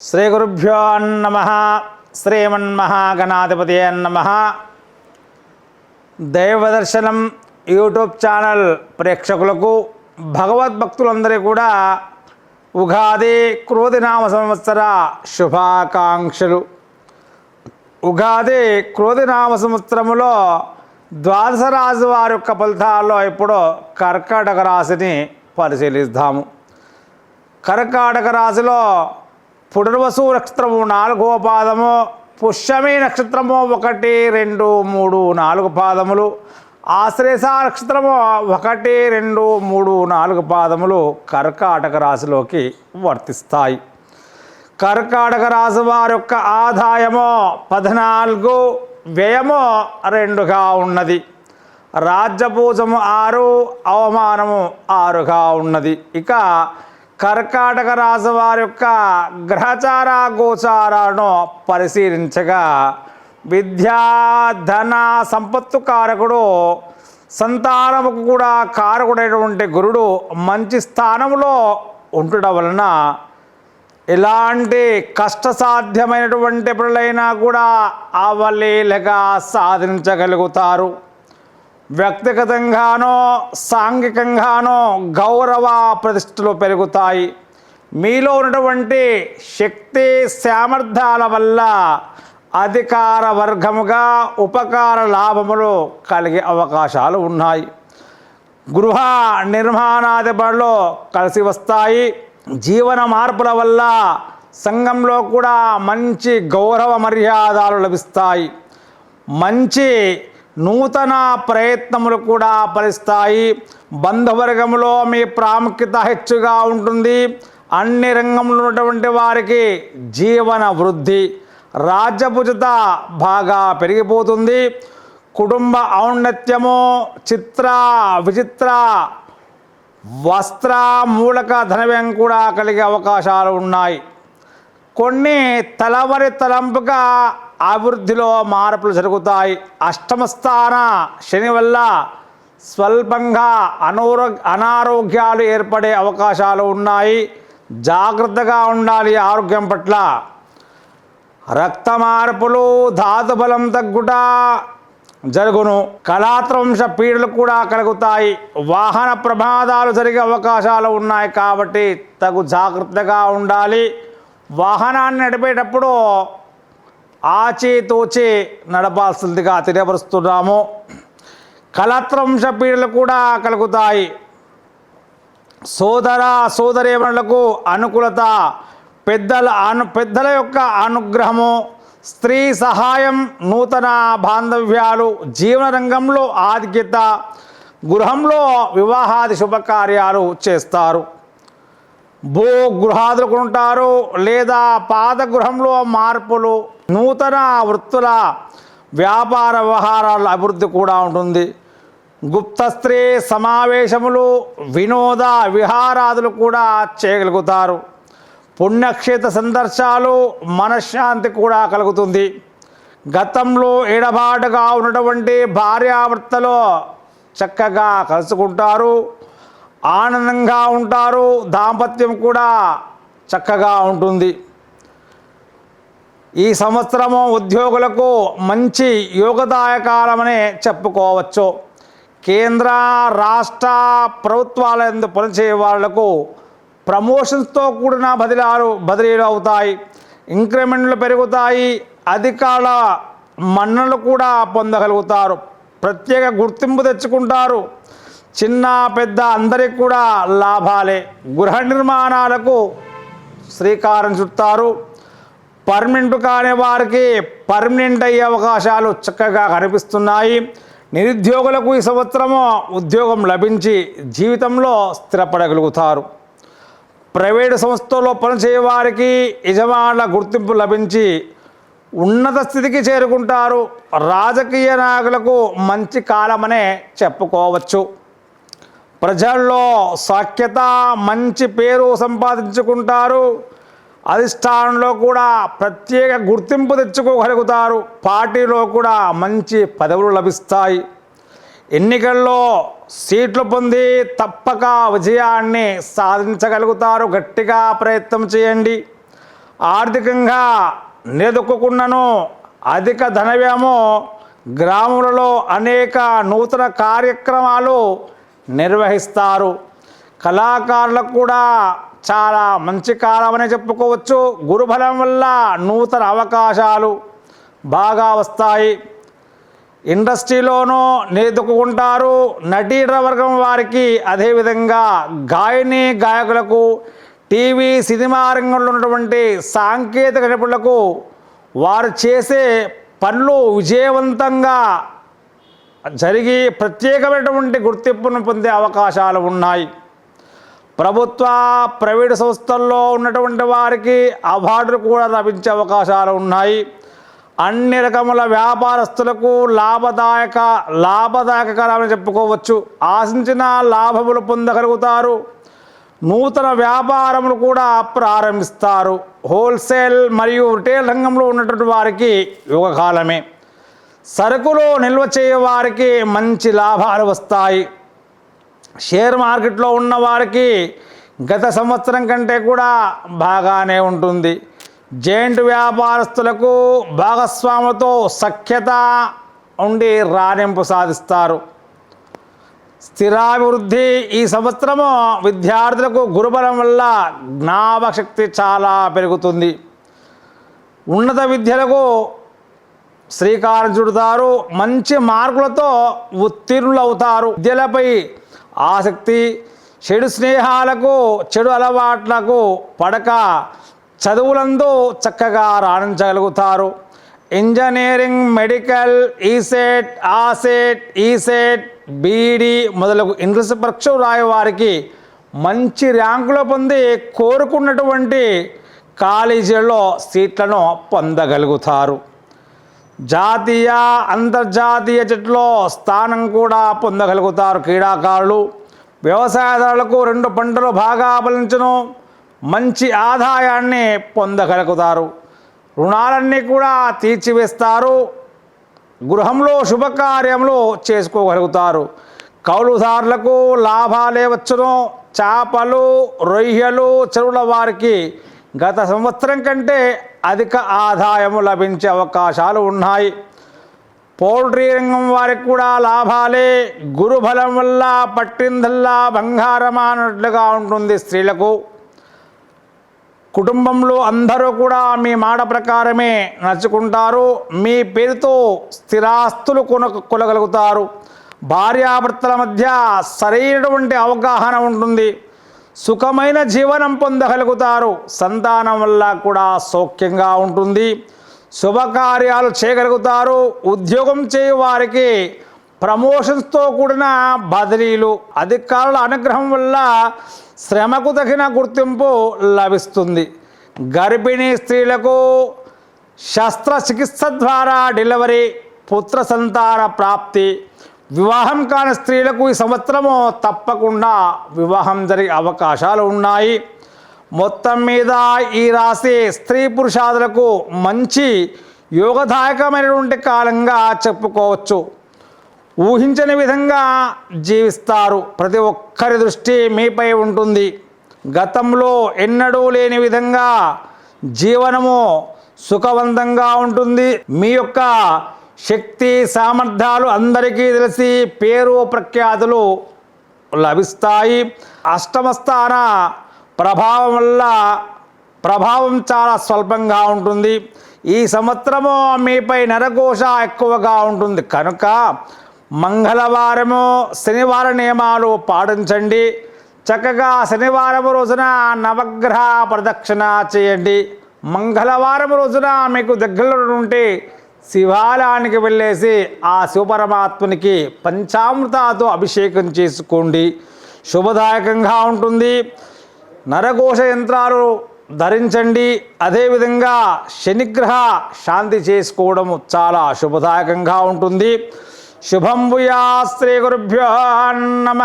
శ్రీ గురుభ్యో అన్నమ శ్రీమన్మహాగణాధిపతి అన్నమ దైవదర్శనం YouTube channel ప్రేక్షకులకు భగవద్భక్తులందరికీ కూడా ఉగాది క్రోధినామ సంవత్సర శుభాకాంక్షలు. ఉగాది క్రోధినామ సంవత్సరములో ద్వాదశ రాశి వారి యొక్క ఫలితాల్లో ఇప్పుడు కర్కాటక రాశిని పరిశీలిస్తాము. కర్కాటక రాశిలో పునర్వసు నక్షత్రము నాలుగవ పాదము పుష్యమి నక్షత్రము ఒకటి రెండు మూడు నాలుగు పాదములు ఆశ్రేష నక్షత్రము ఒకటి రెండు మూడు నాలుగు పాదములు కర్కాటక రాశిలోకి వర్తిస్తాయి. కర్కాటక రాశి వారి యొక్క ఆదాయము పద్నాలుగు వ్యయము రెండుగా ఉన్నది. రాజ్యపూజము ఆరు అవమానము ఆరుగా ఉన్నది. ఇక కర్కాటక రాశి వారి యొక్క గ్రహచార గోచారాలను పరిశీలించగా విద్యా ధన సంపత్తు కారకుడు సంతానముకు కూడా కారకుడైనటువంటి గురుడు మంచి స్థానంలో ఉండటం వలన ఎలాంటి కష్టసాధ్యమైనటువంటి పనులైనా కూడా అవలీలగా సాధించగలుగుతారు. వ్యక్తిగతంగానో సాంఘికంగానో గౌరవ ప్రతిష్టలు పెరుగుతాయి. మీలో ఉన్నటువంటి శక్తి సామర్థ్యాల వల్ల అధికార వర్గముగా ఉపకార లాభములు కలిగే అవకాశాలు ఉన్నాయి. గృహ నిర్మాణాది పనులు కలిసి వస్తాయి. జీవన మార్పుల వల్ల సంఘంలో కూడా మంచి గౌరవ మర్యాదలు లభిస్తాయి. మంచి నూతన ప్రయత్నములు కూడా ఫలిస్తాయి. బంధువర్గంలో మీ ప్రాముఖ్యత హెచ్చుగా ఉంటుంది. అన్ని రంగంలో ఉన్నటువంటి వారికి జీవన వృద్ధి రాజ్యభుజత బాగా పెరిగిపోతుంది. కుటుంబ ఔన్నత్యము చిత్ర విచిత్ర వస్త్ర మూలక ధనవ్యం కూడా కలిగే అవకాశాలు ఉన్నాయి. కొన్ని తలవరి తలంపుగా అభివృద్ధిలో మార్పులు జరుగుతాయి. అష్టమస్థాన శని వల్ల స్వల్పంగా అనూర అనారోగ్యాలు ఏర్పడే అవకాశాలు ఉన్నాయి. జాగ్రత్తగా ఉండాలి ఆరోగ్యం పట్ల. రక్త మార్పులు ధాతుబలం తగ్గుట జరుగును. కళాత్రంశ పీడలు కూడా కలుగుతాయి. వాహన ప్రమాదాలు జరిగే అవకాశాలు ఉన్నాయి కాబట్టి తగు జాగ్రత్తగా ఉండాలి. వాహనాన్ని నడిపేటప్పుడు ఆచేతోచే నడపాల్సిందిగా తెలియపరుస్తున్నాము. కలత్రంశ పీడలు కూడా కలుగుతాయి. సోదర సోదరేమణులకు అనుకూలత పెద్దల అను పెద్దల యొక్క అనుగ్రహము స్త్రీ సహాయం నూతన బాంధవ్యాలు జీవన రంగంలో ఆధిక్యత గృహంలో వివాహాది శుభకార్యాలు చేస్తారు. భూ గృహాదులకు కొంటారు లేదా పాత గృహంలో మార్పులు నూతన వృత్తుల వ్యాపార వ్యవహారాల అభివృద్ధి కూడా ఉంటుంది. గుప్త స్త్రీ సమావేశములు వినోద విహారాదులు కూడా చేయగలుగుతారు. పుణ్యక్షేత్ర సందర్శాలు మనశ్శాంతి కూడా కలుగుతుంది. గతంలో ఎడబాటుగా ఉన్నటువంటి భార్యాభర్తలో చక్కగా కలుసుకుంటారు ఆనందంగా ఉంటారు దాంపత్యం కూడా చక్కగా ఉంటుంది. ఈ సంవత్సరము ఉద్యోగులకు మంచి యోగదాయకాలమనే చెప్పుకోవచ్చు. కేంద్ర రాష్ట్ర ప్రభుత్వాల ఎందు పనిచేయ వాళ్ళకు ప్రమోషన్స్తో కూడిన బదిలాలు బదిలీలు అవుతాయి. ఇంక్రిమెంట్లు పెరుగుతాయి. అధికారుల మన్నలు కూడా పొందగలుగుతారు. ప్రత్యేక గుర్తింపు తెచ్చుకుంటారు. చిన్న పెద్ద అందరికి కూడా లాభాలే. గృహ నిర్మాణాలకు శ్రీకారం చుట్టారు. పర్మనెంట్ కాని వారికి పర్మనెంట్ అయ్యే అవకాశాలు చక్కగా కనిపిస్తున్నాయి. నిరుద్యోగులకు ఈ సంవత్సరము ఉద్యోగం లభించి జీవితంలో స్థిరపడగలుగుతారు. ప్రైవేటు సంస్థల్లో పనిచేయవారికి యజమానుల గుర్తింపు లభించి ఉన్నత స్థితికి చేరుకుంటారు. రాజకీయ నాయకులకు మంచి కాలమనే చెప్పుకోవచ్చు. ప్రజల్లో సాఖ్యత మంచి పేరు సంపాదించుకుంటారు. అధిష్టానంలో కూడా ప్రత్యేక గుర్తింపు తెచ్చుకోగలుగుతారు. పార్టీలో కూడా మంచి పదవులు లభిస్తాయి. ఎన్నికల్లో సీట్లు పొంది తప్పక విజయాన్ని సాధించగలుగుతారు. గట్టిగా ప్రయత్నం చేయండి. ఆర్థికంగా నిలదొక్కున్నను అధిక ధన గ్రాములలో అనేక నూతన కార్యక్రమాలు నిర్వహిస్తారు. కళాకారులకు కూడా చాలా మంచి కాలం అని చెప్పుకోవచ్చు. గురుబలం వల్ల నూతన అవకాశాలు బాగా వస్తాయి. ఇండస్ట్రీలోనూ నిలదొక్కుంటారు నటీర వర్గం వారికి అదేవిధంగా గాయని గాయకులకు టీవీ సినిమా రంగంలో ఉన్నటువంటి సాంకేతిక నిపుణులకు వారు చేసే పనులు విజయవంతంగా జరిగి ప్రత్యేకమైనటువంటి గుర్తింపును పొందే అవకాశాలు ఉన్నాయి. ప్రభుత్వ ప్రైవేటు సంస్థల్లో ఉన్నటువంటి వారికి అవార్డులు కూడా లభించే అవకాశాలు ఉన్నాయి. అన్ని రకముల వ్యాపారస్తులకు లాభదాయక లాభదాయకకరమని చెప్పుకోవచ్చు. ఆశించిన లాభములు పొందగలుగుతారు. నూతన వ్యాపారములు కూడా ప్రారంభిస్తారు. హోల్సేల్ మరియు రిటైల్ రంగంలో ఉన్నటువంటి వారికి యుగకాలమే. సరుకులు నిల్వ చేయవారికి మంచి లాభాలు వస్తాయి. షేర్ మార్కెట్లో ఉన్న వారికి గత సంవత్సరం కంటే కూడా బాగానే ఉంటుంది. జైంట్ వ్యాపారస్తులకు భాగస్వాములతో సఖ్యత ఉండి రాణింపు సాధిస్తారు. స్థిరాభివృద్ధి ఈ సంవత్సరము విద్యార్థులకు గురుబలం వల్ల జ్ఞాపకశక్తి చాలా పెరుగుతుంది. ఉన్నత విద్యలకు శ్రీకారం చుడతారు. మంచి మార్కులతో ఉత్తీర్ణులు అవుతారు విద్యలపై ఆసక్తి చెడు స్నేహాలకు చెడు అలవాట్లకు పడక చదువులందు చక్కగా రాణించగలుగుతారు. ఇంజనీరింగ్ మెడికల్ ఈసెట్ ఆసెట్ ఈసెట్ బీఈడి మొదలగు ఇంగ్లీష్ పరీక్ష రాయవారికి మంచి ర్యాంకులు పొంది కోరుకున్నటువంటి కాలేజీల్లో సీట్లను పొందగలుగుతారు. జాతీయ అంతర్జాతీయ జట్టులో స్థానం కూడా పొందగలుగుతారు క్రీడాకారులు. వ్యవసాయదారులకు రెండు పంటలు బాగా ఫలించను మంచి ఆదాయాన్ని పొందగలుగుతారు. రుణాలన్నీ కూడా తీర్చివేస్తారు. గృహంలో శుభకార్యములు చేసుకోగలుగుతారు. కౌలుదారులకు లాభాలే వచ్చును. చేపలు రొయ్యలు చెరువుల వారికి గత సంవత్సరం కంటే అధిక ఆదాయము లభించే అవకాశాలు ఉన్నాయి. పౌల్ట్రీ రంగం వారికి కూడా లాభాలే. గురుబలం వల్ల పట్టిందల్లా బంగారమా అన్నట్లుగా ఉంటుంది స్త్రీలకు. కుటుంబంలో అందరూ కూడా మీ మాట ప్రకారమే నడుచుకుంటారు. మీ పేరుతో స్థిరాస్తులు కొన కొనగలుగుతారు. భార్యాభర్తల మధ్య సరైనటువంటి అవగాహన ఉంటుంది. సుఖమైన జీవనం పొందగలుగుతారు. సంతానం వల్ల కూడా సౌఖ్యంగా ఉంటుంది. శుభకార్యాలు చేయగలుగుతారు. ఉద్యోగం చేయు వారికి ప్రమోషన్స్తో కూడిన బదిలీలు అధికారుల అనుగ్రహం వల్ల శ్రమకు తగిన గుర్తింపు లభిస్తుంది. గర్భిణీ స్త్రీలకు శస్త్రచికిత్స ద్వారా డెలివరీ పుత్ర సంతాన ప్రాప్తి వివాహం కాని స్త్రీలకు ఈ సంవత్సరము తప్పకుండా వివాహం జరిగే అవకాశాలు ఉన్నాయి. మొత్తం మీద ఈ రాశి స్త్రీ పురుషాదులకు మంచి యోగదాయకమైనటువంటి కాలంగా చెప్పుకోవచ్చు. ఊహించని విధంగా జీవిస్తారు. ప్రతి ఒక్కరి దృష్టి మీపై ఉంటుంది. గతంలో ఎన్నడూ లేని విధంగా జీవనము సుఖవంతంగా ఉంటుంది. మీ యొక్క శక్తి సామర్థ్యాలు అందరికీ తెలిసి పేరు ప్రఖ్యాతులు లభిస్తాయి. అష్టమస్థాన ప్రభావం వల్ల ప్రభావం చాలా స్వల్పంగా ఉంటుంది. ఈ సంవత్సరము మీపై నరఘోష ఎక్కువగా ఉంటుంది. కనుక మంగళవారము శనివార నియమాలు పాటించండి. చక్కగా శనివారం రోజున నవగ్రహ ప్రదక్షిణ చేయండి. మంగళవారం రోజున మీకు దగ్గరలో ఉంటే శివాలయానికి వెళ్ళేసి ఆ శివపరమాత్మనికి పంచామృతాతో అభిషేకం చేసుకోండి. శుభదాయకంగా ఉంటుంది. నరకోశ యంత్రాలు ధరించండి. అదేవిధంగా శనిగ్రహ శాంతి చేసుకోవడం చాలా శుభదాయకంగా ఉంటుంది. శుభం భూయా శ్రీ గురుభ్యో నమ.